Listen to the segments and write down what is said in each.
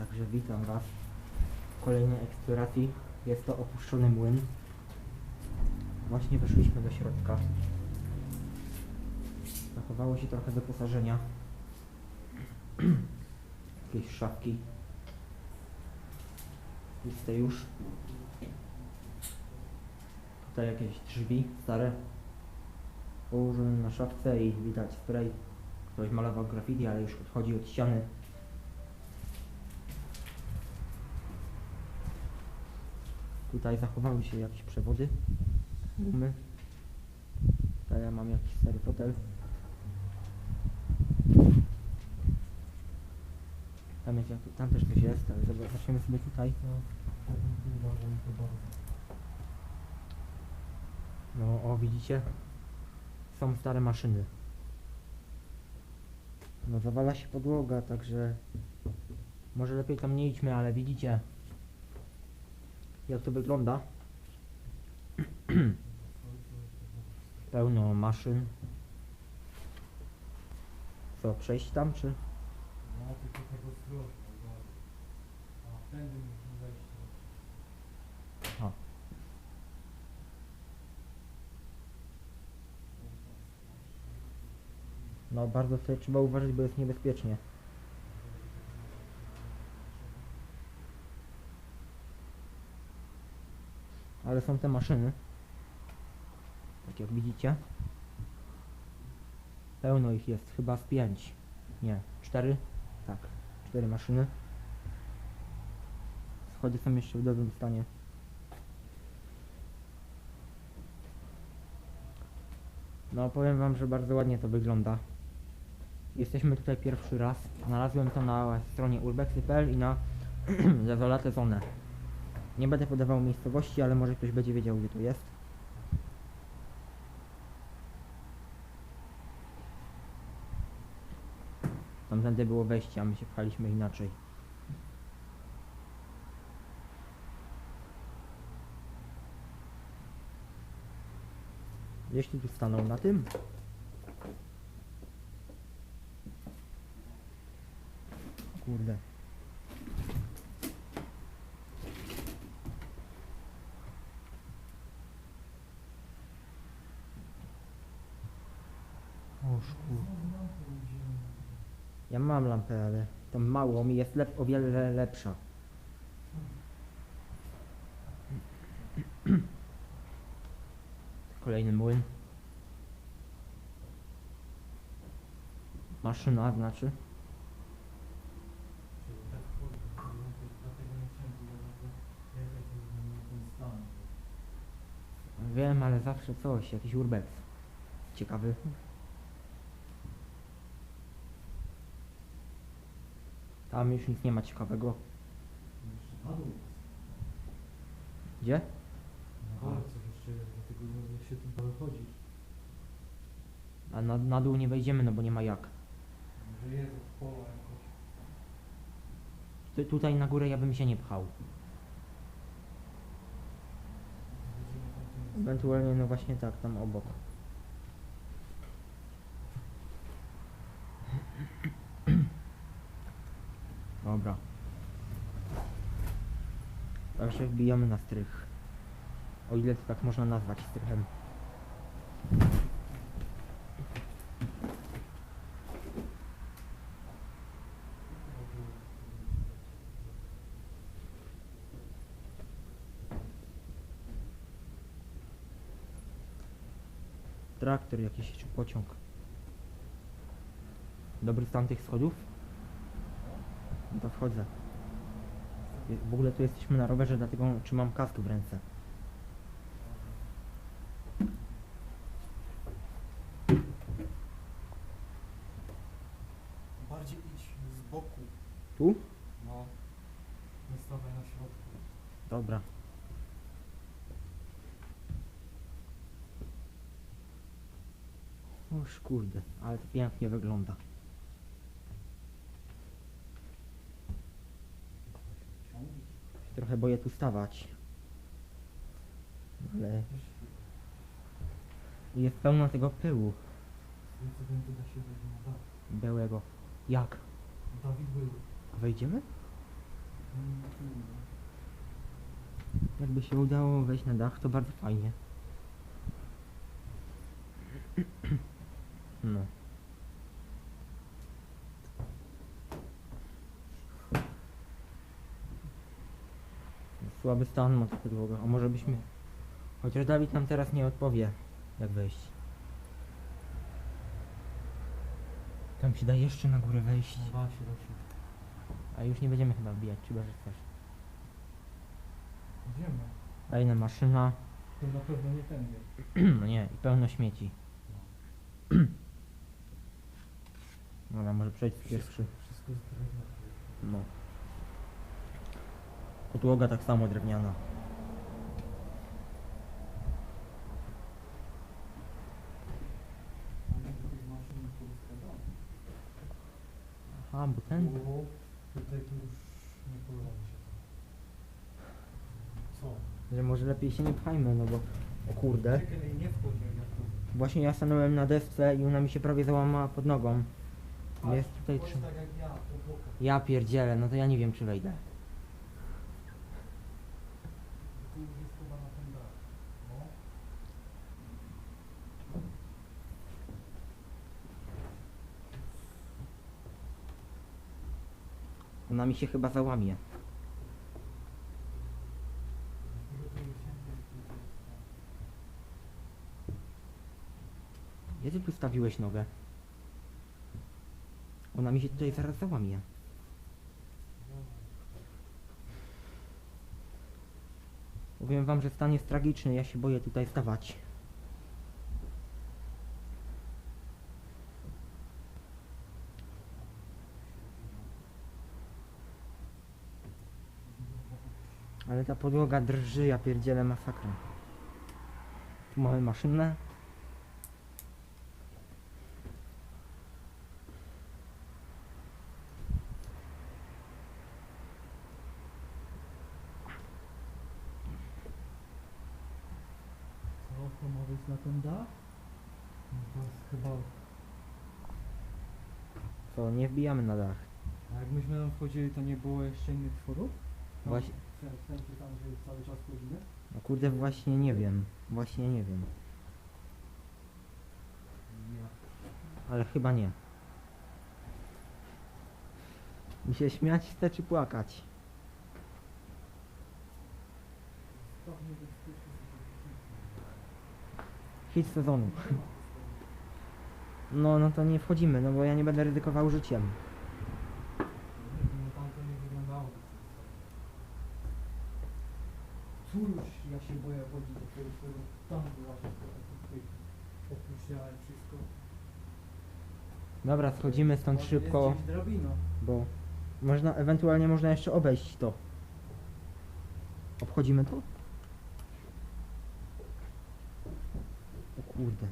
Także witam Was w kolejnej eksploracji. Jest to opuszczony młyn. Właśnie weszliśmy do środka. Zachowało się trochę wyposażenia. Jakieś szafki. Puste już. Tutaj jakieś drzwi stare. Położone na szafce i widać spray. Ktoś malował graffiti, ale już odchodzi od ściany. Tutaj zachowały się jakieś przewody, gumy. Tutaj ja mam jakiś stary fotel. Tam, jest, tam też coś jest, ale dobra, sobie tutaj. No, o widzicie? Są stare maszyny. No zawala się podłoga, także może lepiej tam nie idźmy, ale widzicie jak to wygląda. Pełno maszyn. Co, przejść tam czy? No tylko tego ostrożnie, uważaj. A tędy musimy wejść. O. No bardzo tutaj trzeba uważać, bo jest niebezpiecznie. Ale są te maszyny. Tak jak widzicie. Pełno ich jest, chyba z pięć. Nie, cztery? Tak, cztery maszyny. Schody są jeszcze w dobrym stanie. No powiem wam, że bardzo ładnie to wygląda. Jesteśmy tutaj pierwszy raz. Znalazłem to na stronie urbexy.pl i na Desolate Zone. Nie będę podawał miejscowości, ale może ktoś będzie wiedział gdzie to jest. Tamtędy było wejście, a my się pchaliśmy inaczej. Jeśli tu stanął na tym. Kurde. Ja mam lampę, ale to mało mi jest lep o wiele lepsza. Kolejny młyn. Maszyna znaczy. Wiem, ale zawsze coś, jakiś urbex. Ciekawy. Tam już nic nie ma ciekawego. Gdzie? Na coś jeszcze jest, dlatego jak się tu dalej chodzi. A na, na dół nie wejdziemy, no bo nie ma jak. Może jest od pola jakoś. Tu, tutaj na górę ja bym się nie pchał. Ewentualnie, no właśnie tak, tam obok. Także wbijamy na strych. O ile to tak można nazwać strychem. Traktor jakiś czy pociąg. Dobry stan tych schodów? No to wchodzę. W ogóle tu jesteśmy na rowerze, dlatego trzymam kask w ręce. Bardziej idź z boku. Tu? No. Nie stawaj na środku. Dobra. Oż kurde, ale to pięknie wygląda. Ciągnij. Się trochę boję tu stawać. Ale jest pełno tego pyłu białego. Jak? Dawid był. Wejdziemy? Jakby się udało wejść na dach, to bardzo fajnie. No. Słaby stan ma ta podłoga. A może byśmy... Chociaż Dawid nam teraz nie odpowie, jak wejść. Tam się da jeszcze na górę wejść. Da się, da się. A już nie będziemy chyba wbijać, chyba że chcesz. Idziemy. Fajna maszyna. To na pewno nie tędy. No nie, i pełno śmieci. Dobra, może przejdź pierwszy. Wszystko drewna. No. Podłoga tak samo drewniana. Aha, bo ten... O, Tutaj to już nie podoba mi się to. Co? Że może lepiej się nie pchajmy, no bo... O kurde. Nie wchodź. Właśnie ja stanąłem na desce i ona mi się prawie załamała pod nogą. Jest tutaj trzy... tak. Ja pierdzielę, no to ja nie wiem czy wejdę. Tu już Ona mi się chyba załamie. Gdzie ty tu stawiłeś nogę? Ona mi się tutaj zaraz załamie. Powiem wam, że stan jest tragiczny, ja się boję tutaj stawać. Ale ta podłoga drży, ja pierdzielę masakra. Tu mamy maszynę. Co, to ten? No to jest chyba... Co, nie wbijamy na dach. A jak myśmy tam wchodzili, to nie było jeszcze innych czworów? Tam, Właśnie- W sen- w sensie tam, że cały czas chodzimy? No kurde, właśnie nie wiem. Właśnie nie wiem. Nie. Ale chyba nie. Mi się śmiać chce czy płakać? To niebezpieczne. Hit sezonu. No, no to nie wchodzimy, no bo ja nie będę ryzykował życiem. Ja się boję chodzić do tego tam wszystko. Dobra, schodzimy stąd szybko, bo można, ewentualnie można jeszcze obejść to. Obchodzimy to? Kurde.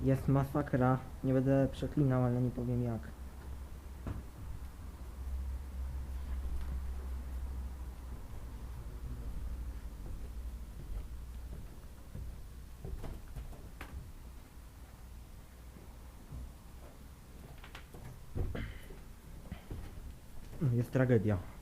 Jest masakra. Nie będę przeklinał, ale nie powiem jak. Jest tragedia.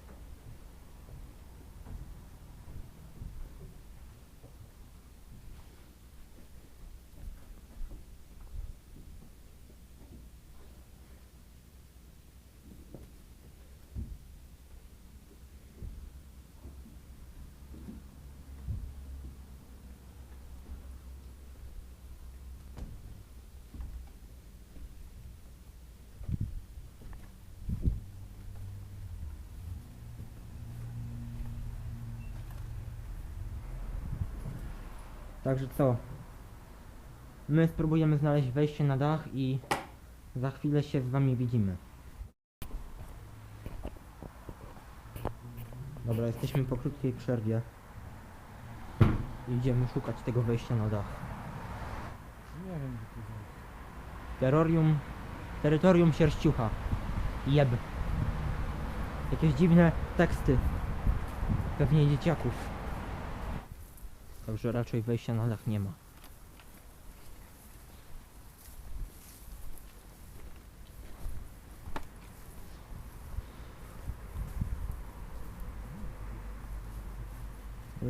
Także co? My spróbujemy znaleźć wejście na dach i za chwilę się z wami widzimy. Dobra, jesteśmy po krótkiej przerwie. Idziemy szukać tego wejścia na dach. Nie wiem gdzie to jest. Terrorium... Terytorium sierściucha. Jeb. Jakieś dziwne teksty. Pewnie dzieciaków. Także raczej wejścia na dach nie ma.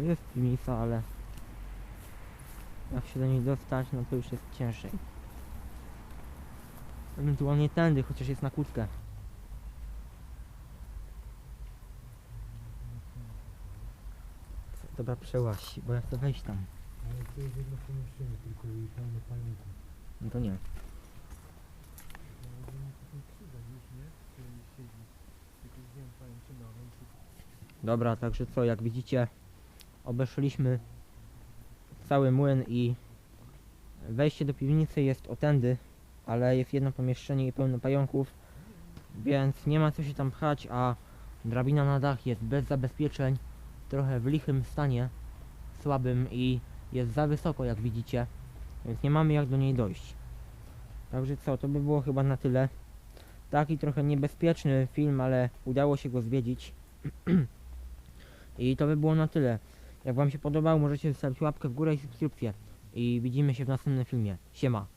Jest piwnica, ale jak się do niej dostać, no to już jest ciężej. Ewentualnie tędy, chociaż jest na kłódkę. Dobra, przełaź, bo ja chcę wejść tam. Ale to jest jedno pomieszczenie, tylko i pełne pająków. No to nie. No, oni taką krzywę już, nie? Który siedzi. Tylko wiem, pajęczyna, on Dobra, także co, jak widzicie, obeszliśmy cały młyn i wejście do piwnicy jest o tędy, ale jest jedno pomieszczenie i pełno pająków, więc nie ma co się tam pchać, a drabina na dach jest bez zabezpieczeń, trochę w lichym stanie, słabym i jest za wysoko, jak widzicie, więc nie mamy jak do niej dojść. Także co, to by było chyba na tyle. Taki trochę niebezpieczny film, ale udało się go zwiedzić. I to by było na tyle. Jak Wam się podobał, możecie zostawić łapkę w górę i subskrypcję. I widzimy się w następnym filmie. Siema.